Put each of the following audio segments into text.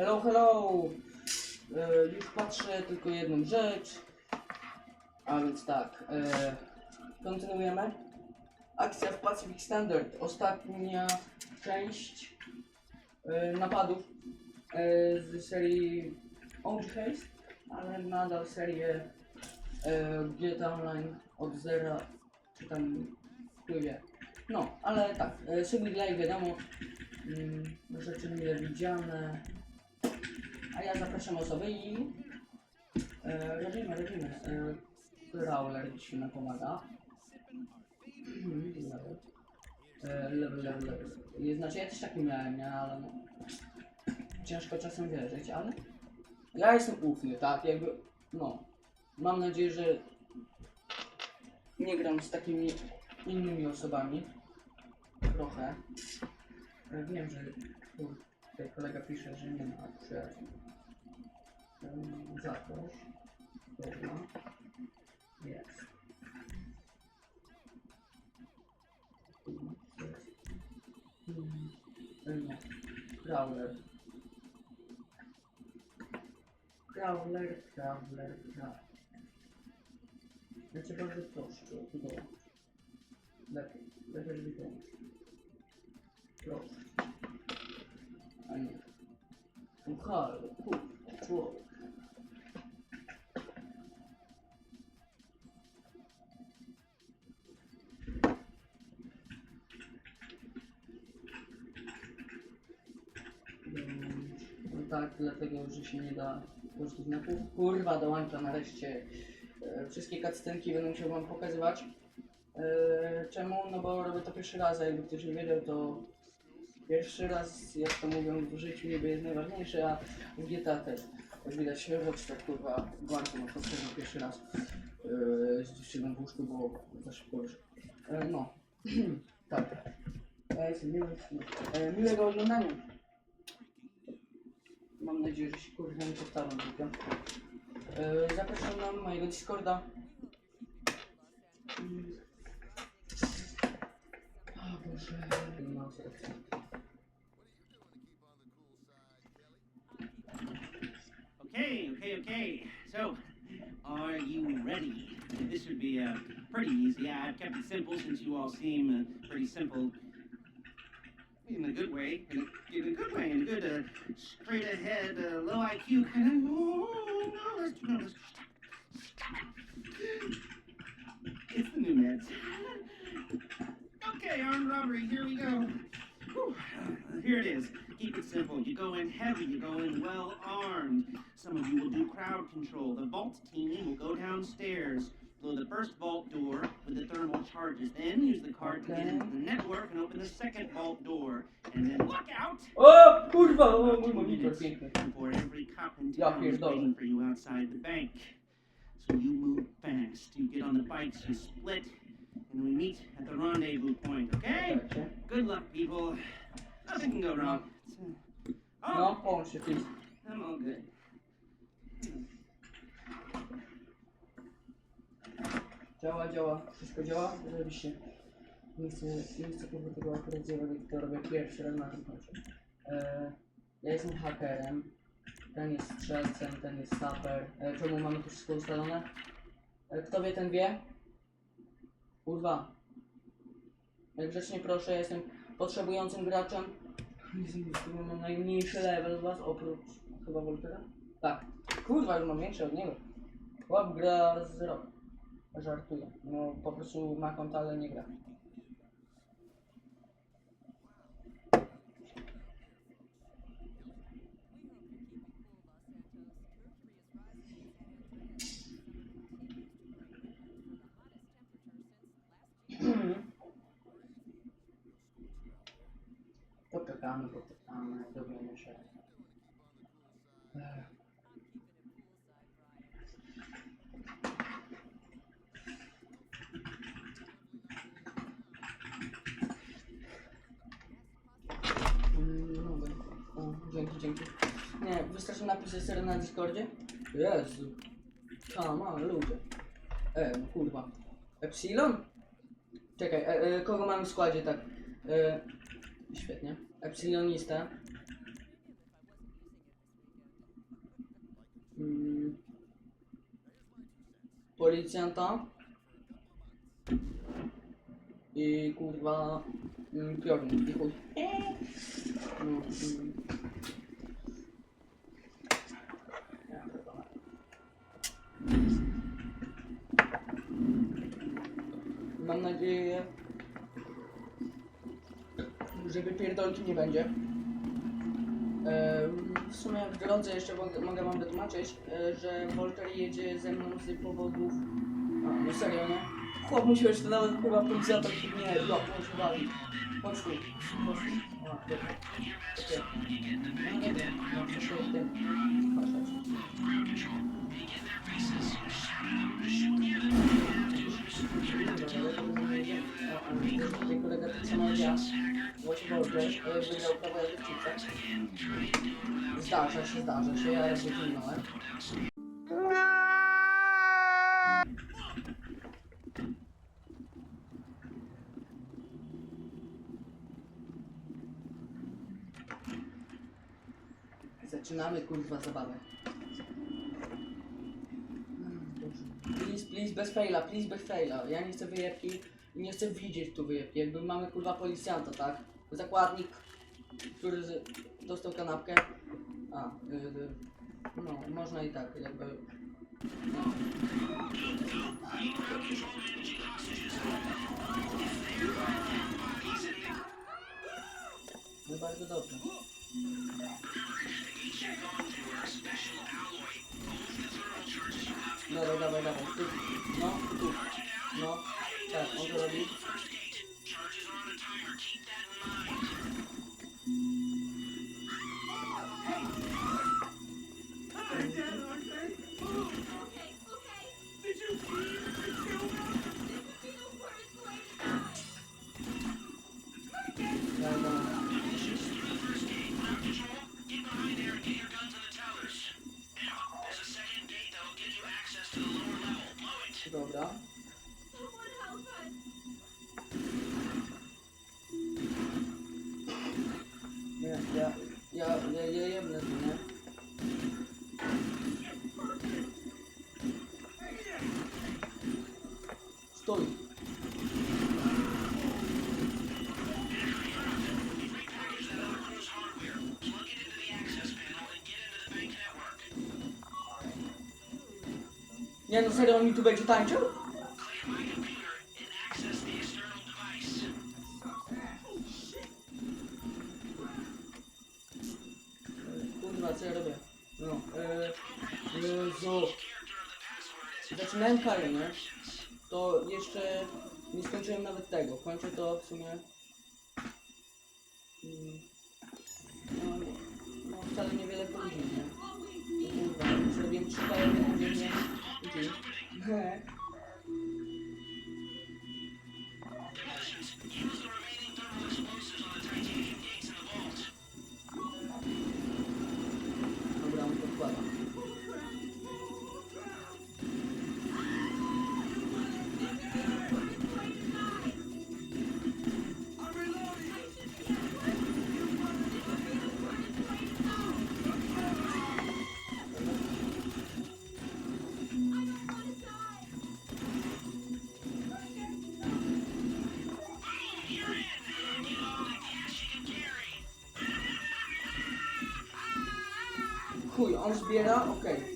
Hello, hello! E, już patrzę tylko jedną rzecz. A więc tak, e, kontynuujemy. Akcja w Pacific Standard. Ostatnia część e, napadów e, z serii OG Haste, ale nadal serię e, GTA Online od zera, czy tam wie. No, ale tak, e, single play wiadomo, mm, rzeczy mile widziane, a ja zapraszam osoby i e, robimy, robimy. E, Brawler dzisiaj nam pomaga. Level, level, level. Znaczy ja też taki miałem, nie? Ale no, ciężko czasem wierzyć, ale ja jestem ufny, tak? Jakby, no. Mam nadzieję, że nie gram z takimi innymi osobami. Trochę. E, Wiem, że tutaj kolega pisze, że nie ma. Um, Zaprosz. Dobra. Jest. Crawler. Crawler, crawler, crawler. Ja cię bardzo proszę, tu dołącz. Lepiej, lepiej, żeby dołącz. Proszę. Halo, kurwa, człowiek. No tak, dlatego, że się nie da polskich znaków. Kurwa, dołącza nareszcie. E, Wszystkie cutscenki będę musiał wam pokazywać. E, Czemu? No bo robię to pierwszy raz, a jakby ktoś nie wiedział, to pierwszy raz, jak to mówią, w życiu niby jest najważniejszy, a w też. Jak widać, Rockstar kurwa, Blanco ma potrzebny pierwszy raz e, z dziewczyną w łóżku, bo za szybko już. No, tak. E, jestem miły, e, miłego oglądania. Mam nadzieję, że się kurwa nie powtarzam. E, zapraszam na mojego Discorda. Mm. O Boże. No, Uh, pretty easy. Yeah, I've kept it simple since you all seem uh, pretty simple. In a good way. In a, in a good way. In a good, uh, straight ahead, uh, low IQ kind of. Oh, no, let's, no, let's stop. It's the new meds. Okay, armed robbery, here we go. Whew. Here it is. Keep it simple. You go in heavy, you go in well armed. Some of you will do crowd control. The vault team will go downstairs, blow the first vault door with the thermal charges. Then use the card to get into the network and open the second vault door. And then look out! O kurwa, o mój monitor piękny. Before every cop in town is waiting for you outside the bank. So you move fast. You get on the bikes, you split, and we meet at the rendezvous point, okay? Good luck, people. Nothing can go wrong. Oh, No. I'm all good. Hmm. Działa, działa, wszystko działa, zajebiście. Nie chcę, nie chcę kurwa tego akurat zrobić, to robię pierwszy raz na tym końcu. E, ja jestem hakerem, ten jest strzelcem, ten jest saper. E, czemu mamy to wszystko ustalone? E, kto wie, ten wie? Kurwa. E, grzecznie proszę, ja jestem potrzebującym graczem. Jezu, chyba mam najmniejszy level z was, oprócz chyba Voltera? Tak. Kurwa, już mam większy od niego. Łap gra z rok. Żartuję. No po prostu ma konto, ale nie gra. Poczekamy, poczekamy, dowiemy się. Ech. dzięki. Nie, wystarczy napisać serio na Discordzie? Jezu. A, mamy ludzie. E, kurwa. Epsilon? Czekaj, e, e, kogo mamy w składzie, tak? E, świetnie. Epsilonista. Mm. Policjanta. I kurwa... Mm, piornik, i chuj. E. No, mm. Mam nadzieję, że wypierdolki nie będzie. W sumie w drodze jeszcze mogę, mogę wam wytłumaczyć, e, że Volker jedzie ze mną z powodów... A, no serio, nie? Chłop musiał jeszcze nawet chyba policjanta nie, się wali. Chodź tu, chodź tu. A, dobra. Okej. No nie wiem, no to się w tym... Tutaj kolega tak samo ja, właśnie Volker, e, wygrał w piłce. Zdarza się, zdarza się, ja jakby pilnąłem. Zaczynamy kurwa zabawę. Please, please, bez faila, please, bez faila. Ja nie chcę wyjebki i nie chcę widzieć tu wyjebki. Jakby mamy kurwa policjanta, tak? Zakładnik, który dostał kanapkę. A, y, y, no, można i tak, jakby. No. No bardzo dobrze. Dawaj, dawaj, dawaj. Tu. No, tu. No. Tak, on to robi. Nie no serio, on mi tu będzie tańczył? Kurwa, co ja robię? No, e, Jezu. Zaczynałem karę, nie? To jeszcze nie skończyłem nawet tego. Kończę to w sumie... Mm, No, no wcale niewiele później, nie? Kurwa, zrobiłem trzy kary dziennie. I ty. Dobra, Chuj, on zbiera, okej. To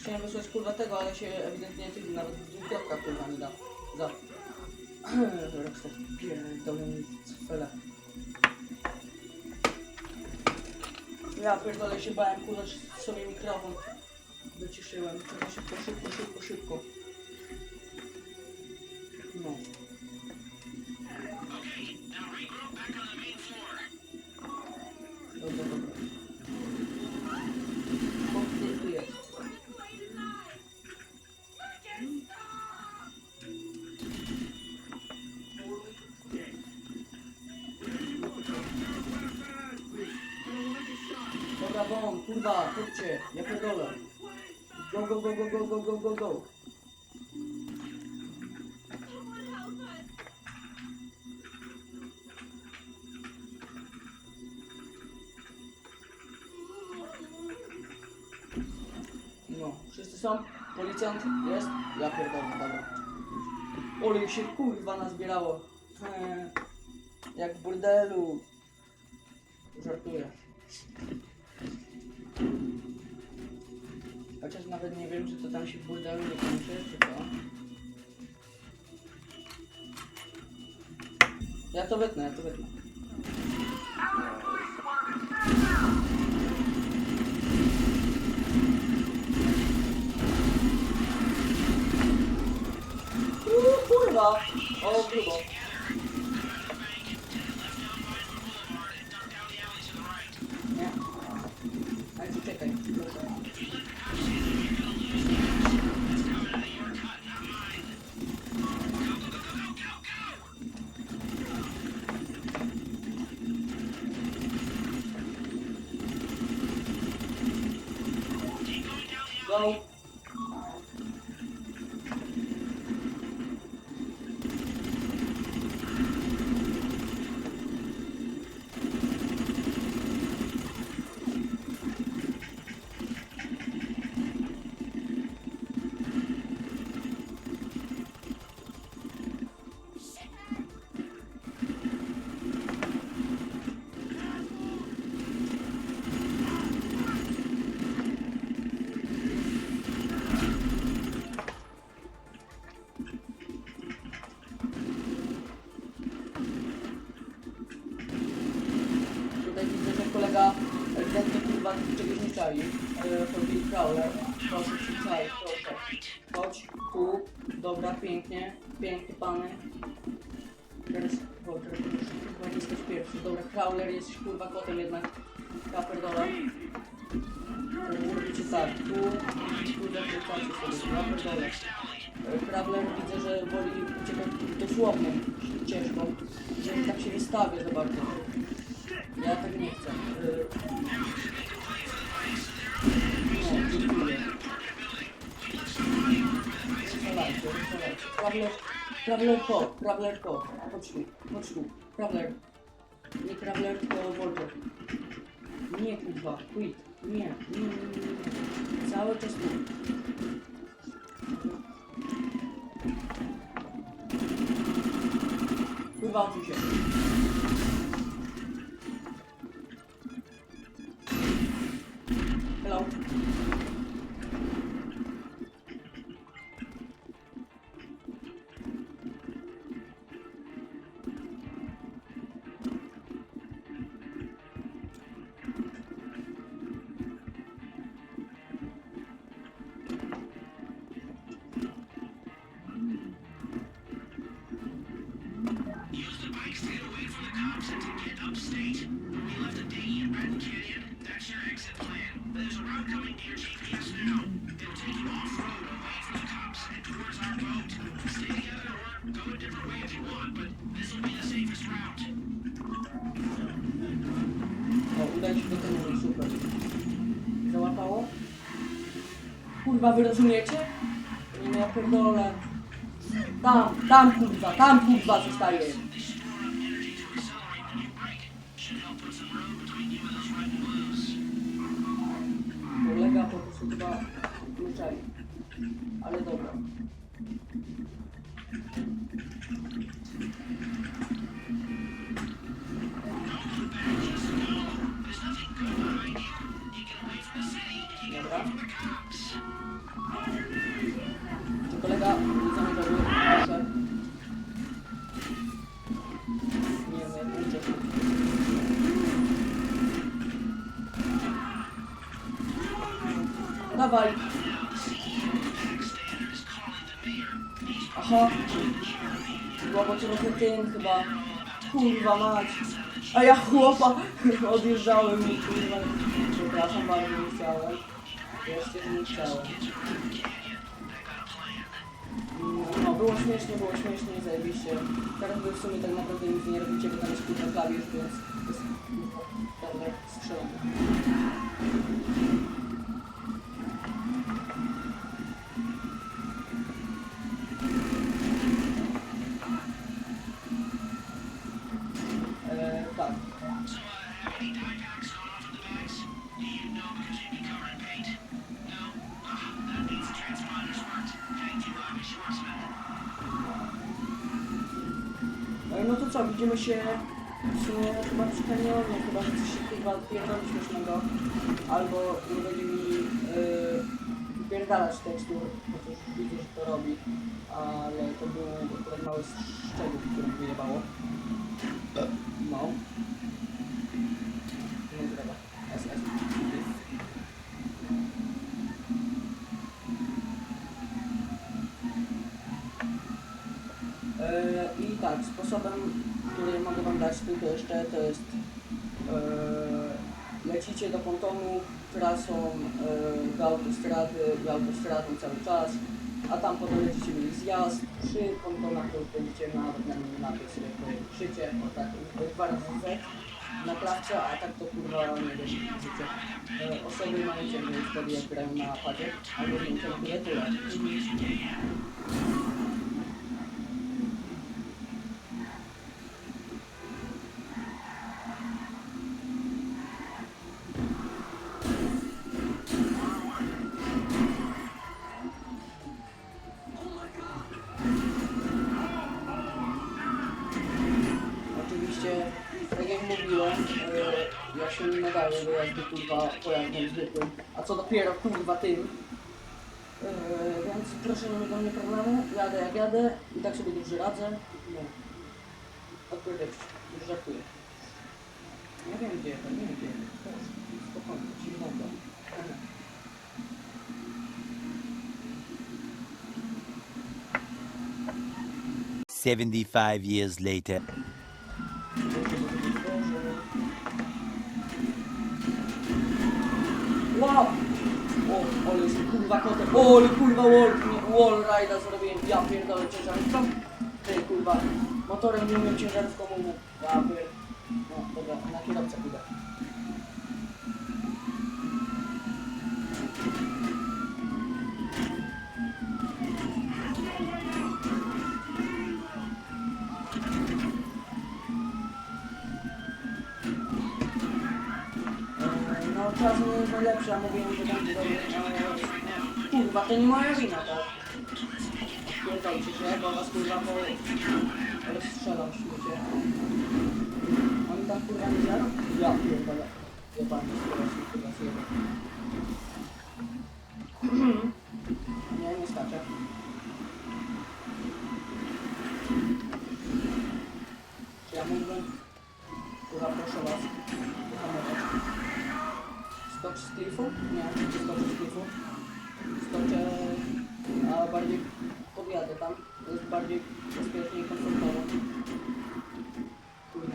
Chciałem wysłać kurwa tego, ale się ewidentnie ty nawet dwukropka kurwa nie da. Za. Rockstar pierdolony cfele. Ja pierdolę się bałem, kurwa, że sobie mikrofon wyciszyłem. Trzeba szybko, szybko, szybko, szybko. Kurwa, chodźcie, ja pierdolę. Go, go, go, go, go, go, go, go, go. No, wszyscy są? Policjant? Jest? Ja pierdolę, dobra. Ole się kurwa nazbierało. Eee, jak w burdelu. Żartuję. Chociaż nawet nie wiem, czy to tam się w burdelu nie kończy, czy to. Ja to wytnę, ja to wytnę. Uuu, kurwa! O, grubo. Então, tu. Dobra, pięknie. Pięknie, pany. Teraz, o, teraz muszę kurwa jesteś pierwszy. Dobra, crawler, jesteś kurwa kotem jednak. Ja pierdolę. E, Robicie tak, tu. Kurde, wrzucacie sobie. Ja pierdolę. E, Crawler widzę, że woli uciekać dosłowną ścieżką. Że tak się wystawia za bardzo. Ja tak nie chcę. Traveler, Traveler to, Traveler to. Chodź tu, chodź tu. Traveler. Nie Traveler, to Wolver. Nie kurwa, quit. Nie, nie, nie, nie, nie. Cały czas tu. Pływa tu się. Się do tego, super. Załapało? Kurwa, wy rozumiecie? Nie no, ja pierdolę. Tam, tam kurwa, tam kurwa zostaje. They store up energy to accelerate dawaj. Aha. Chyba bo trochę tym chyba. Kurwa mać. A ja chłopa odjeżdżałem i kurwa. Przepraszam bardzo, nie chciałem. Jeszcze nie chciałem. No, było śmiesznie, było śmiesznie i zajebiście. Teraz wy w sumie tak naprawdę nic nie robicie, bo tam jest kurwa klawisz, więc to jest kurwa, prawda, No to co, widzimy się w sumie chyba przy kanionie, chyba że coś się chyba pierdoli śmiesznego, albo nie będzie mi yy, wypierdalać tekstur, chociaż widzę, że to robi, ale to był akurat mały szczegół, który mi wyjebało. Trasą e, do autostrady i autostradą cały czas, a tam potem będziecie mieli zjazd przy pontonach, to będziecie na minimapie sobie pojeździcie, o tak, dwa razy Z na klatce, a tak to kurwa nie wiem, widzicie. E, osoby mają ciemność wtedy jak grają na padzie, albo nie wiem, tyle do mnie problemu, jadę jak jadę i tak sobie dobrze radzę. No. Odpowiedź, już żartuję. Nie wiem gdzie to, nie wiem gdzie. Spokojnie, cichnego. Seventy-five years later. Wow! O, ale kurwa kotek. O, ale kurwa nie, wall ride'a zrobiłem. Ja pierdolę ciężarówką. Ty kurwa, motorem nie umiem ciężarówką mówię. Ja pier... No dobra, na kierowcę pójdę. Eee, No czas nie jest najlepszy, a mówiłem, że będzie dobry. Kurwa, to nie moja wina, tak? Pierdolcie się, bo was kurwa po... rozstrzelam w śmiecie. Oni tam kurwa nie zjadą? Ja pierdolę. Jebany, kurwa się kurwa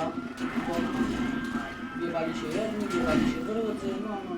Kurwa, bo biewali się jedni, biewali się drudzy, no, no,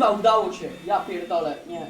Kurwa, udało się! Ja pierdolę, nie.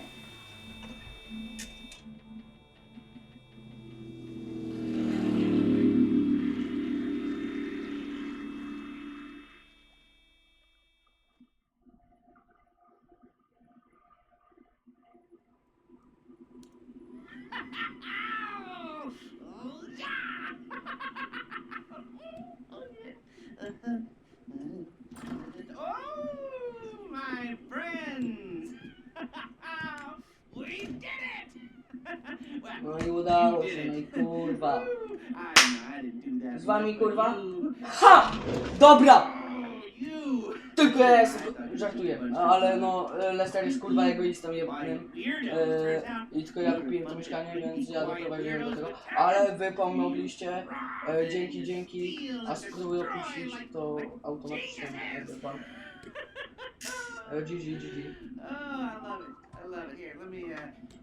Z wami, kurwa? Ha! Dobra! Tylko ja jestem, żartuję, ale no Lester jest kurwa egoistą jebnym. E, I tylko ja kupiłem to mieszkanie, więc ja doprowadziłem do tego. Ale wy pomogliście, e, dzięki, dzięki. A spróbuję opuścić to automatycznie jakby pan. E, GG, GG. Oh,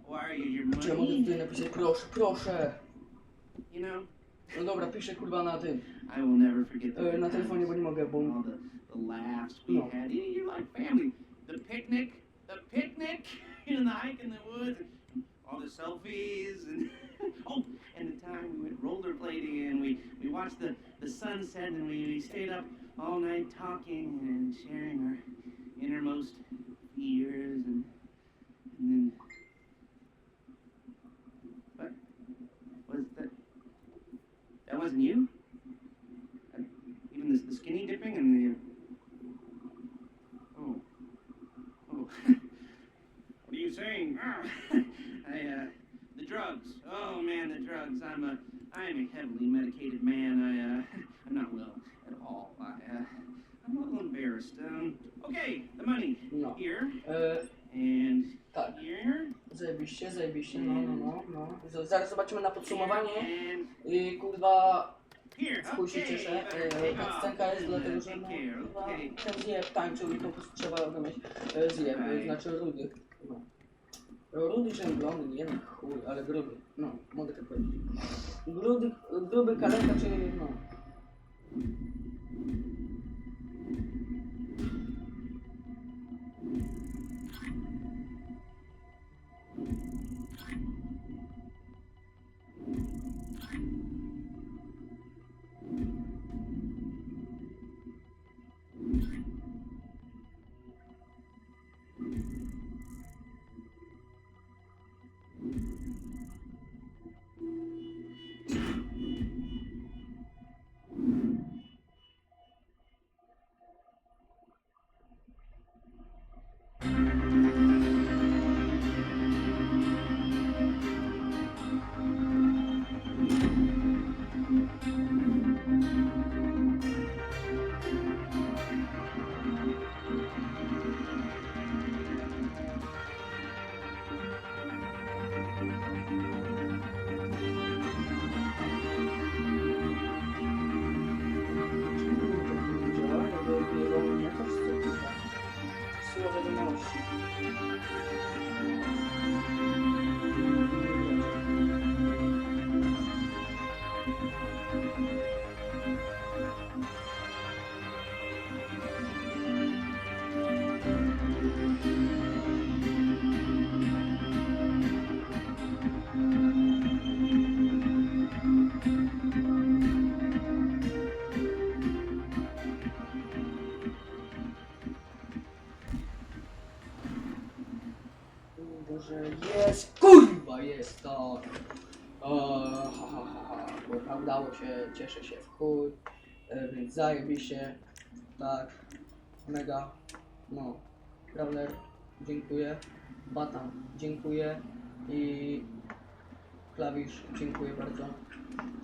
uh, Czy ja mogę tutaj napisać, proszę, proszę. You know, No dobra, piszę kurwa na tym, I will never forget the e, na telefonie, bo nie mogę, bo... all the, the laughs we No. had. You- You're like family. The picnic, the picnic, and the hike in the woods, and all the selfies, and oh, and the time we went rollerblading and we, we watched the, the sunset and we, we stayed up all night talking and sharing our innermost fears and and then wasn't you. Z- Zaraz zobaczymy na podsumowanie. I kurwa, w chuj się cieszę. Ta off. scenka jest dlatego, że no, kurwa, ten zjeb tańczył i po prostu trzeba go mieć e, zjeb, Right. znaczy rudy. No. Rudy rzęblony, nie wiem chuj, ale gruby. No, mogę tak powiedzieć. Grudy, gruby kaleka, czyli no. Boże, jest, kurwa, jest to. O, ha, ha, ha, ha. Kurwa, udało się, cieszę się w chuj. E, więc zajebiście. Tak, mega. No, Crawler, dziękuję. Batan, dziękuję. I klawisz, dziękuję bardzo.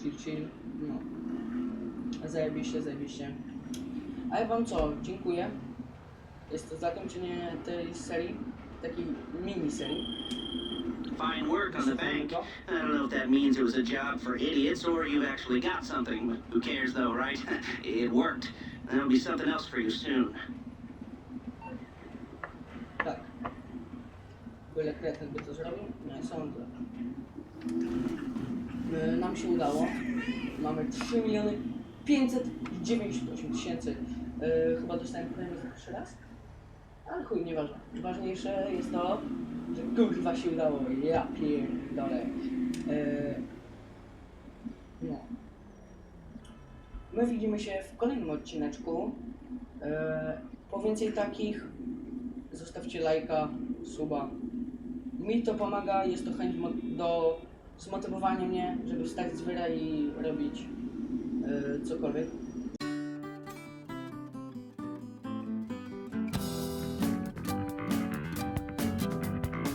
Chill, chill, no. Zajebiście, zajebiście. A ja wam co, dziękuję. Jest to zakończenie tej serii, takiej mini serii. Fine work on the bank. I don't know if that means it was a job for idiots or you actually got something, but who cares though, right? It worked. There'll be something else for you soon. Tak. Byle kretyn by to zrobił? Nie sądzę. E, Nam się udało. Mamy 3 miliony 598 tysięcy. E, chyba dostałem premię za pierwszy raz. Ale chuj, nieważne. Ważniejsze jest to, że kurwa się udało. Ja pierdolę. E, no. My widzimy się w kolejnym odcineczku. E, po więcej takich zostawcie lajka, suba. Mi to pomaga, jest to chęć do zmotywowania mnie, żeby wstać z wyra i robić e, cokolwiek.